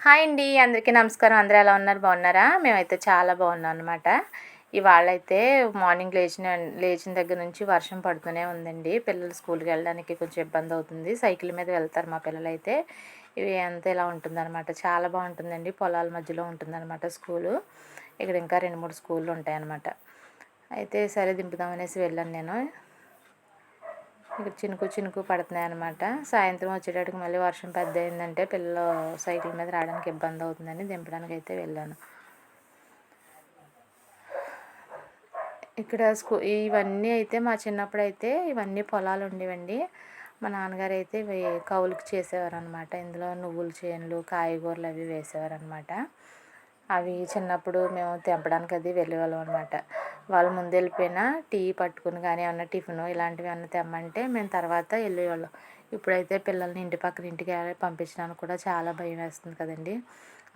Hi అండి అందరికీ నమస్కారం. అందరూ ఎలా ఉన్నారు? బాగున్నారా? మేమైతే చాలా బాగున్నాం అనమాట ఇవాళైతే మార్నింగ్ లేచిన లేచిన దగ్గర నుంచి వర్షం పడుతూనే ఉందండి. పిల్లలు స్కూల్కి వెళ్ళడానికి కొంచెం ఇబ్బంది అవుతుంది. సైకిల్ మీద వెళ్తారు మా పిల్లలైతే. ఇవి అంతా ఇలా ఉంటుందన్నమాట. చాలా బాగుంటుందండి. పొలాల మధ్యలో ఉంటుందన్నమాట స్కూలు. ఇక్కడ ఇంకా రెండు మూడు స్కూళ్ళు ఉంటాయన్నమాట. అయితే సరే దింపుదామనేసి వెళ్ళాను నేను. ఇక్కడ చినుకు చినుకు పడుతున్నాయి అనమాట సాయంత్రం వచ్చేటట్టుకు మళ్ళీ వర్షం పెద్ద అయిందంటే పిల్లలు సైకిల్ మీద రావడానికి ఇబ్బంది అవుతుందని దింపడానికి అయితే వెళ్ళాను. ఇక్కడ స్కూ ఇవన్నీ అయితే మా చిన్నప్పుడు అయితే ఇవన్నీ పొలాలు ఉండేవండి. మా నాన్నగారు అయితే ఇవి కౌలుకి చేసేవారు అనమాట ఇందులో నువ్వుల చేనులు కాయగూరలు అవి వేసేవారు అనమాట అవి చిన్నప్పుడు మేము తెంపడానికి అది వెళ్ళేవాళ్ళం అనమాట వాళ్ళు ముందు వెళ్ళిపోయినా టీ పట్టుకుని కానీ ఏమన్నా టిఫిన్ ఇలాంటివి ఏమన్నా తెమ్మంటే మేము తర్వాత వెళ్ళేవాళ్ళం. ఇప్పుడైతే పిల్లల్ని ఇంటి పక్కన ఇంటికి పంపించడానికి కూడా చాలా భయం వేస్తుంది కదండి.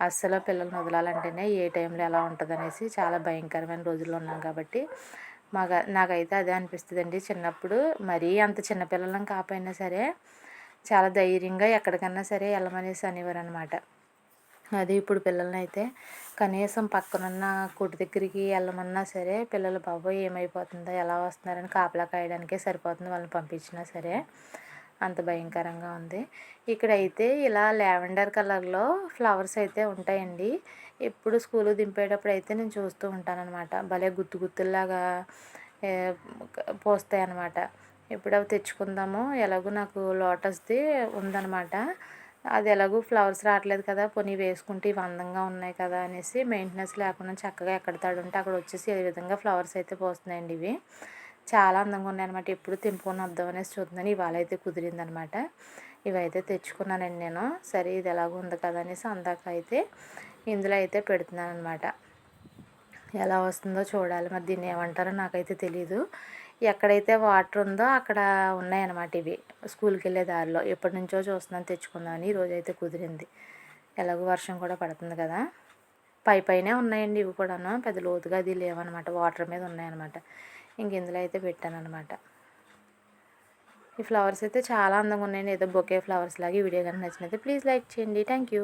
అస్సలు పిల్లల్ని వదలాలంటేనే ఏ టైంలో ఎలా ఉంటుంది అనేసి చాలా భయంకరమైన రోజుల్లో ఉన్నాం కాబట్టి మాకు నాకైతే అదే అనిపిస్తుంది అండి చిన్నప్పుడు మరీ అంత చిన్నపిల్లలం కాకపోయినా సరే చాలా ధైర్యంగా ఎక్కడికన్నా సరే వెళ్ళమనేసి అనేవారు అనమాట అది ఇప్పుడు పిల్లల్ని అయితే కనీసం పక్కనున్న కొట్టు దగ్గరికి వెళ్ళమన్నా సరే పిల్లలు బాబోయ్ ఏమైపోతుందో ఎలా వస్తున్నారని కాపలా కాయడానికే సరిపోతుంది వాళ్ళని పంపించినా సరే. అంత భయంకరంగా ఉంది. ఇక్కడైతే ఇలా లావెండర్ కలర్లో ఫ్లవర్స్ అయితే ఉంటాయండి. ఎప్పుడు స్కూల్ దింపేటప్పుడు అయితే నేను చూస్తూ ఉంటానన్నమాట. భలే గుత్తు గుత్తుల్లాగా పోస్తాయి అన్నమాట ఎప్పుడు అవి తెచ్చుకుందాము ఎలాగో నాకు లోటస్ది ఉందన్నమాట. అది ఎలాగో ఫ్లవర్స్ రావట్లేదు కదా పోనీ వేసుకుంటే ఇవి అందంగా ఉన్నాయి కదా అనేసి మెయింటెనెన్స్ లేకుండా చక్కగా ఎక్కడ తాడుంటే అక్కడ వచ్చేసి ఏ విధంగా ఫ్లవర్స్ అయితే పోస్తున్నాయండి ఇవి. చాలా అందంగా ఉన్నాయి అనమాట ఎప్పుడు తెంపుకొని వద్దాం అనేసి చూస్తున్నాను. ఇవాళ అయితే కుదిరిందనమాట ఇవైతే తెచ్చుకున్నానండి నేను. సరే ఇది ఎలాగో ఉంది కదా అనేసి అందాక అయితే ఇందులో అయితే పెడుతున్నాను అనమాట ఎలా వస్తుందో చూడాలి. మరి దీన్ని ఏమంటారో నాకైతే తెలియదు ఎక్కడైతే వాటర్ ఉందో అక్కడ ఉన్నాయన్నమాట ఇవి. స్కూల్కి వెళ్ళే దారిలో. ఎప్పటి నుంచో చూస్తున్నాను తెచ్చుకుందామని ఈరోజు అయితే కుదిరింది. ఎలాగో వర్షం కూడా పడుతుంది కదా. పై పైనే ఉన్నాయండి ఇవి కూడాను. పెద్ద లోతుగా అది లేవన్నమాట. వాటర్ మీద ఉన్నాయన్నమాట. ఇంక ఇందులో అయితే పెట్టాను అనమాట ఈ ఫ్లవర్స్ అయితే చాలా అందంగా ఉన్నాయండి. ఏదో బొకే ఫ్లవర్స్ లాగా ఈ వీడియో కానీ నచ్చినైతే ప్లీజ్ లైక్ చేయండి. Thank you